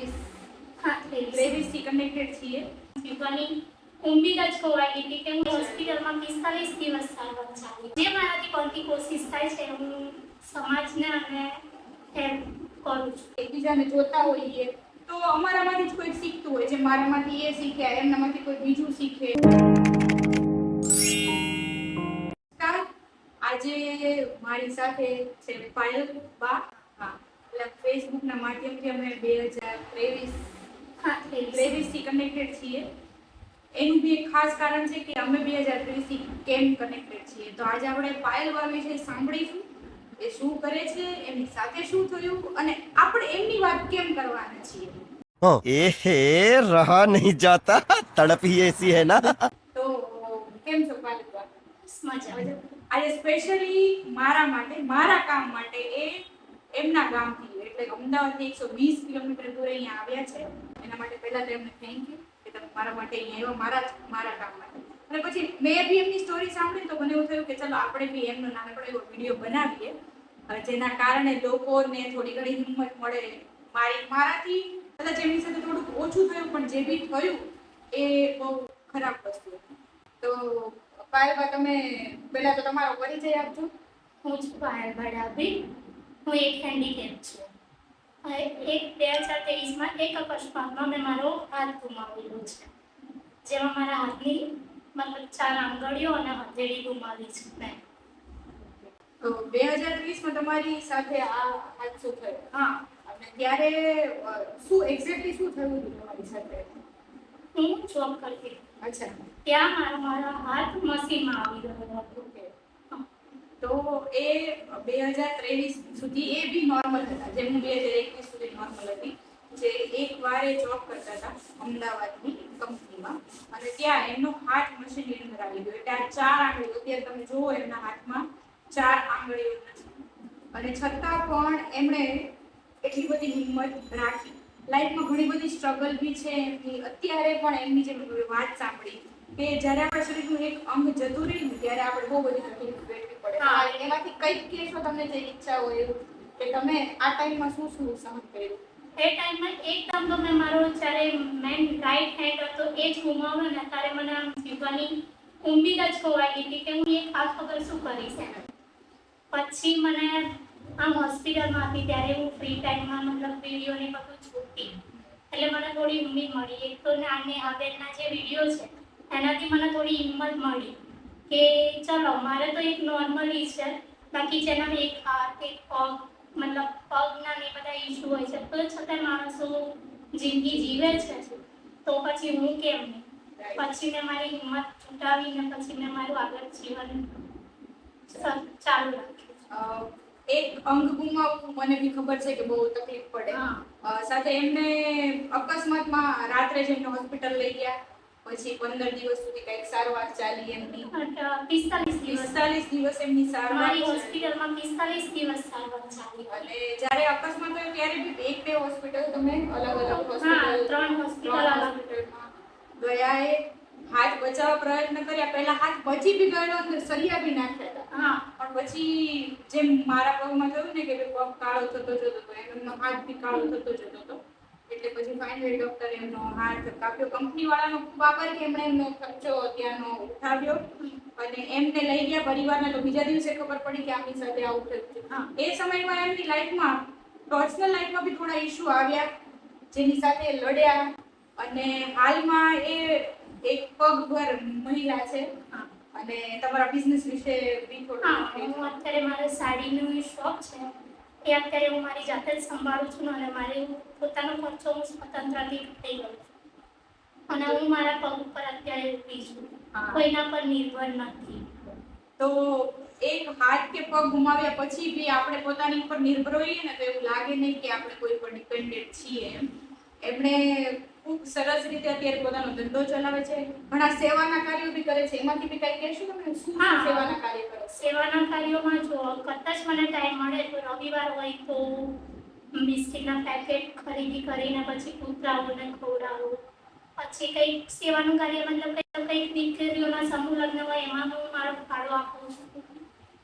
ત્રેવીસ હા ત્રેવીસ ત્રેવીસથી કનેક્ટેડ છીએ પીવાની ઉમ્મીદ જ ખોવાઈ ગઈ કે હું હોસ્પિટલમાં પિસ્તાલીસ દિવસ સારવાર ચાલી. જે મારાથી બનતી કોશિશ થાય છે હું સમાજને અને હેલ્પ કરું છું. એકબીજાને જોતા હોઈએ. તો અમારામાંથી જ કોઈ શીખતું હોય જે મારામાંથી એ શીખ્યા એમનામાંથી કોઈ બીજું શીખે. આજે મારી સાથે છે પાયલ બા. હા. એટલે ફેસબુકના માધ્યમથી અમે બે હજાર ત્રેવીસ ત્રેવીસથી કનેક્ટેડ છીએ. એનું બી એક ખાસ કારણ છે કે અમે બે હજાર ત્રેવીસથી કેમ કનેક્ટેડ છીએ. તો આજે આપણે પાયલ વાર વિશે સાંભળીશું. એ શું કરે છે એમની સાથે શું થયું અને આપણે એમની વાત કેમ કરવાના છીએ. એહે રહા નહીં જાતા તડપ એસી હે ના. તો કેમ છો પાલિકા આજે સ્પેશિયલી મારા માટે મારા કામ માટે એ એમના ગામથી, એટલે અમદાવાદથી એકસો વીસ કિલોમીટર દૂર અહીંયા આવ્યા છે. એના માટે પહેલા તો એમને થેન્ક યુ કે તમે મારા માટે અહીંયા આવ્યો, મારા મારા કામ માટે. અને પછી મેં બી એમની સ્ટોરી સાંભળી તો મને એવું થયું કે ચલો આપણે બી એમનો નાનકડો એવો વીડિયો બનાવીએ. જેના કારણે લોકોને થોડી ઘણી હિંમત મળે. મારી, મારાથી કદાચ એમની સાથે થોડુંક ઓછું થયું, પણ જે બી થયું એ બહુ ખરાબ વસ્તુ તો પાયલબા તમે પહેલા તો તમારો પરિચય આપજો. હું છું પાયલ ભડાભી હું એક હેન્ડીકેપ છું. એક બે હજાર ત્રેવીસમાં એક અકસ્માતમાં મેં મારો હાથ ગુમાવેલો છે. જેમાં મારા હાથની મતલબ ચાર આંગળીઓ અને હથેળી ગુમાવી છે મેં. તો બે હજાર ત્રીસમાં તમારી સાથે આ હાદસો થયો? હા. અને ત્યારે શું એક્ઝેક્ટલી શું થયું હતું તમારી સાથે? હું જોબ કરતી. અચ્છા. ત્યાં મારા મારા હાથ મશીનમાં આવી ગયો હતો. તો એ બે હજાર ત્રેવીસ સુધી એ બી નોર્મલ હતા. જેમ હું બે હજાર એકવીસ સુધી નોર્મલ હતી. જે એક વાર એ જોબ કરતા હતા અમદાવાદની કંપનીમાં અને ત્યાં એમનો હાથ મશીનની અંદર આવી ગયો. એટલે આ ચાર આંગળીઓ, અત્યારે તમે જુઓ એમના હાથમાં ચાર આંગળીઓ અને છતાં પણ એમણે એટલી બધી હિંમત રાખી. લાઈફમાં ઘણી બધી સ્ટ્રગલ બી છે એમની. અત્યારે પણ એમની જે વાત સાંભળી. કે જ્યારે આપણા શરીરનું એક અંગ જતું રહ્યું ને ત્યારે આપણે બહુ બધી તકલીફ વેઠવી પડે. હા. એમાંથી કંઈક કહેશો તમને જે ઈચ્છા હોય એવું? કે તમે આ ટાઈમમાં શું શું સહન કર્યું? એ ટાઈમમાં એકદમ તો મેં મારો જ્યારે મેન રાઈટ હેન્ડ હતો એ જ ગુમાવ્યો ને ત્યારે મને આમ જીવવાની ઉંમીદ જ ખોવાઈ ગઈ હતી કે હું એક હાથ વગર શું કરીશ એમ પછી મને આમ હોસ્પિટલમાં હતી ત્યારે હું ફ્રી ટાઈમમાં મતલબ વિડીયોને બધું જોતી. એટલે મને થોડી ઉમ્મીદ મળી. એક તો નાની હાબેલના જે વીડિયો છે એનાથી મને થોડી હિંમત મળી કે ચલો મારે તો એક નોર્મલી છે. બાકી જેના એક હાથ એક પગ મતલબ પગના ને બધા ઇસ્યુ હોય છે. તો છતાં માણસો જિંદગી જીવે છે તો પછી હું કેમ? નહીં પછી મેં મારી હિંમત છૂટાવીને પછી મેં મારું આગળ જીવન ચાલુ રાખ્યું. એક અંગ ગુમાવવું મને બી ખબર છે કે બહુ તકલીફ પડે. હા. સાથે એમને અકસ્માતમાં રાત્રે જેમને હોસ્પિટલ લઈ ગયા. પછી પંદર દિવસ સુધી કંઈક સારવાર ચાલી એમની. પિસ્તાલીસ દિવસ. પિસ્તાલીસ દિવસ એમની સારવાર હોસ્પિટલમાં પિસ્તાલીસ દિવસ સારવાર ચાલી. અને જ્યારે અકસ્માત થયો ત્યારે બી એક બે હોસ્પિટલ તમે અલગ અલગ હોસ્પિટલ ત્રણ હોસ્પિટલ હોસ્પિટલમાં ગયા એ હાથ બચાવવા પ્રયત્ન કર્યા. પહેલા હાથ બચી બી ગયેલો અને સરિયા બી નાખ્યા હતા. હા. પણ પછી જેમ મારા પગમાં થયું ને કે પગ કાળો થતો જતો હતો એમ એમનો હાથ બી કાળો થતો જતો હતો એટલે પછી ફાઇનલી ડોક્ટરે એમનો હાથ કાપ્યો કંપની વાળાનો ખૂબ આભાર કે એમણે એમનો ખર્ચો ત્યાંનો ઉઠાવ્યો. અને એમને લઈ ગયા પરિવારને તો બીજા દિવસે ખબર પડી કે આમની સાથે આવું થયું છે. એ સમયમાં એમની લાઈફમાં પર્સનલ લાઈફમાં બી થોડા ઇશ્યુ આવ્યા. જેની સાથે લડ્યા. અને હાલમાં એ એક પગભર મહિલા છે. અને તમારા બિઝનેસ વિશે બી થોડું હું અત્યારે મારે સાડીનું શોપ છે. એ અત્યારે હું મારી જાતે જ સંભાળું છું અને મારે પોતાનો ખર્ચો હું સ્વતંત્રથી થઈ ગયો. છું અને હું મારા પગ ઉપર અત્યારે ઊભી છું. કોઈના પર નિર્ભર નથી. તો એક હાથ કે પગ ગુમાવ્યા પછી બી આપણે પોતાની ઉપર નિર્ભર હોઈએ ને તો એવું લાગે નહીં કે આપણે કોઈ પર ડિપેન્ડેન્ટ છીએ એમણે ખૂબ સરસ રીતે અત્યારે પોતાનો ધંધો ચલાવે છે. ઘણા સેવાના કાર્યો બી કરે છે. એમાંથી બી કઈ કહેશો તમે? શું. સેવાના કાર્ય કરે સેવાના કાર્યોમાં જો કદાચ મને ટાઈમ મળે તો રવિવાર હોય તો બિસ્કિટના પેકેટ ખરીદી કરીને પછી કૂતરાઓને ખવડાવું. પછી કંઈક સેવાનું કાર્ય મતલબ કંઈક કંઈક દીકરીઓના સમૂહ લગ્ન હોય એમાં હું મારો ફાળો આપું છું.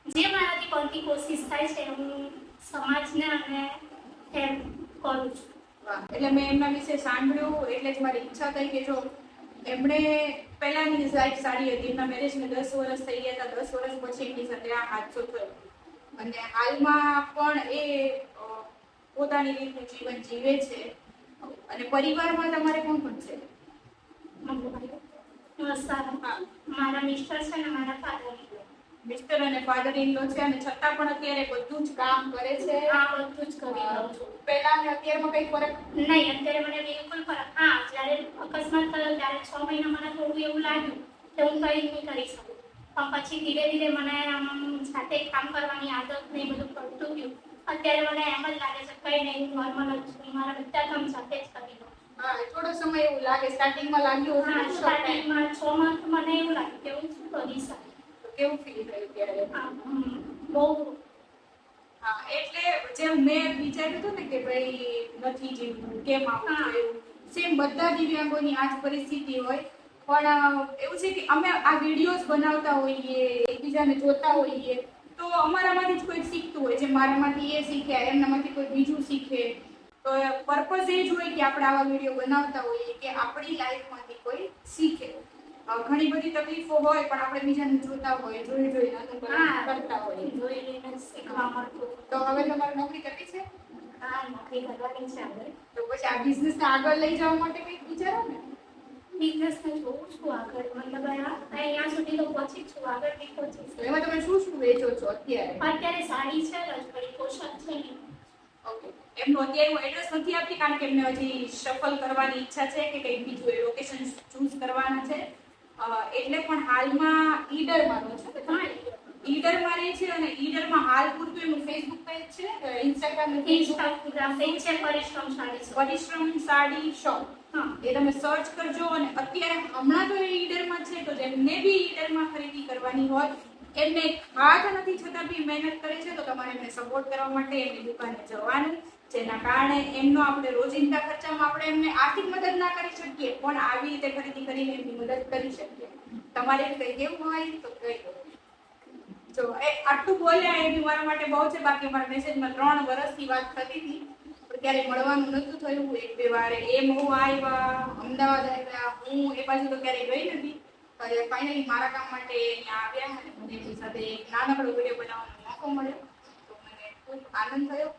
જે મારાથી બનતી કોશિશ થાય છે હું સમાજને અને હેલ્પ કરું છું. એટલે મેં એમના વિશે સાંભળ્યું, એટલે જ મારી ઈચ્છા થઈ કે જો એમણે પહેલાની લાઈફ સારી હતી. એમના મેરેજને દસ વર્ષ થઈ ગયા હતા. દસ વર્ષ પછી એમની સાથે આ હાદસો થયો. અને હાલમાં પણ એ પોતાની રીતનું જીવન જીવે છે. અને પરિવારમાં તમારે કોણ કોણ છે? મારા મિસ્ટર છે અને મારા ફાધર મિસ્ટર અને ફાધર ઇન લો છે અને છતાં પણ અત્યારે બધું જ કામ કરે છે. હા બધું જ કરી લઉં છું. પહેલા અને અત્યારમાં કઈ ફરક? નહીં અત્યારે મને બિલકુલ ફરક હા જ્યારે અકસ્માત થયો ત્યારે છ મહિના મને થોડું એવું લાગ્યું કે હું કંઈ નહીં કરી શકું. પણ પછી ધીરે ધીરે મને આમ સાથે કામ કરવાની આદત ને બધું પડતું ગયું. અત્યારે મને એમ જ લાગે છે કઈ નહીં નોર્મલ જ છું. મારા બધા કામ સાથે જ કરી હા થોડો સમય એવું લાગે. સ્ટાર્ટિંગમાં લાગ્યું હા સ્ટાર્ટિંગમાં છ મંથ મને એવું લાગ્યું કે હું શું કરી શકું. કેવું ફીલ થયું ત્યારે? બહુ. હા એટલે જેમ મેં વિચાર્યું હતું ને કે ભાઈ નથી જીવવું કેમ આવું. થયું સેમ બધા દિવ્યાંગોની આ જ પરિસ્થિતિ હોય. પણ એવું છે કે અમે આ વિડીયોઝ બનાવતા હોઈએ એકબીજાને જોતા હોઈએ. તો અમારામાંથી જ કોઈ શીખતું હોય. છે મારામાંથી એ શીખે એમનામાંથી કોઈ બીજું શીખે. તો પર્પઝ એ જ હોય કે આપણે આવા વીડિયો બનાવતા હોઈએ કે આપણી લાઈફમાંથી કોઈ શીખે. ઘણી બધી તકલીફો હોય પણ આપણે બીજાને જોતા હોય જોઈ જોઈને અનુકરણ કરતા હોઈએ જોઈને જ શીખવા મળતું તો હવે તમારે નોકરી કરવી છે? હા નોકરી કરવાની છે આગળ તો પછી આ બિઝનેસ આગળ લઈ જવા માટે કંઈક વિચારો ને? બિઝનેસ ને જોઉં છું આગળ. મતલબ અહીંયા સુધી તો પહોંચી છું. આગળ નહીં પહોંચીશ વેચો છો અત્યારે? અત્યારે સાડી છે રજવાડી પોશાક છે ઓકે. એમનું અત્યારે હું એડ્રેસ નથી આપતી કારણ કે એમને હજી શફલ કરવાની ઈચ્છા છે કે કંઈક બીજું એ લોકેશન ચૂઝ કરવાના છે. એટલે પણ હાલમાં ઈડરમાં રહો છો. હા ઈડરમાં. રહે છે અને ઈડરમાં હાલ પૂરતું એનું ફેસબુક પેજ છે ઇન્સ્ટાગ્રામ ઇન્સ્ટાગ્રામ પેજ છે પરિશ્રમ સાડી પરિશ્રમ સાડી શોપ હા. એ તમે સર્ચ કરજો અને અત્યારે હમણાં તો એ ઈડરમાં છે તો જેમને બી ઈડરમાં ખરીદી કરવાની હોય એમને હાથ નથી છતાં બી મહેનત કરે છે, તો તમારે એમને સપોર્ટ કરવા માટે એમની દુકાને જવાનું. જેના કારણે એમનો આપણે રોજિંદા ખર્ચામાં આપણે એમને આર્થિક મદદ ના કરી શકીએ, પણ આવી રીતે ખરીદી કરીને એમની મદદ કરી શકીએ. તમારે કંઈ કેવું હોય, તો કહી દો જો, એ આટલું બોલ્યા એ બી મારા માટે બહુ છે, બાકી મારા મેસેજમાં ત્રણ વર્ષથી વાત થતી હતી, પણ ક્યારેય મળવાનું નહોતું થયું. એક બે વાર એમ હું આવ્યા, અમદાવાદ આવ્યા, હું એ બાજુ તો ક્યારેય ગઈ નથી. ત્યારે ફાઇનલી મારા કામ માટે અહીંયા આવ્યા અને મને એમની સાથે નાનકડો વીડિયો બનાવવાનો મોકો મળ્યો. તો મને ખૂબ આનંદ થયો.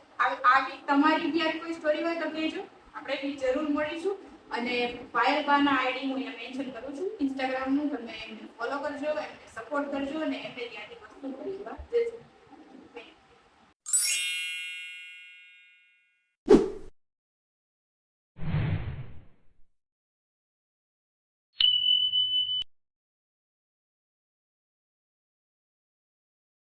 આવી તમારી બી કોઈ સ્ટોરી હોય તો કહેજો. આપણે જરૂર મળીશું. અને પાયલ બાના આઈડી હું અહીંયા મેન્શન કરું છું. ઇન્સ્ટાગ્રામનું તમે એમને ફોલો કરજો, એમને સપોર્ટ કરજો અને એમને ત્યાંથી વસ્તુ ખરીદવા જજો.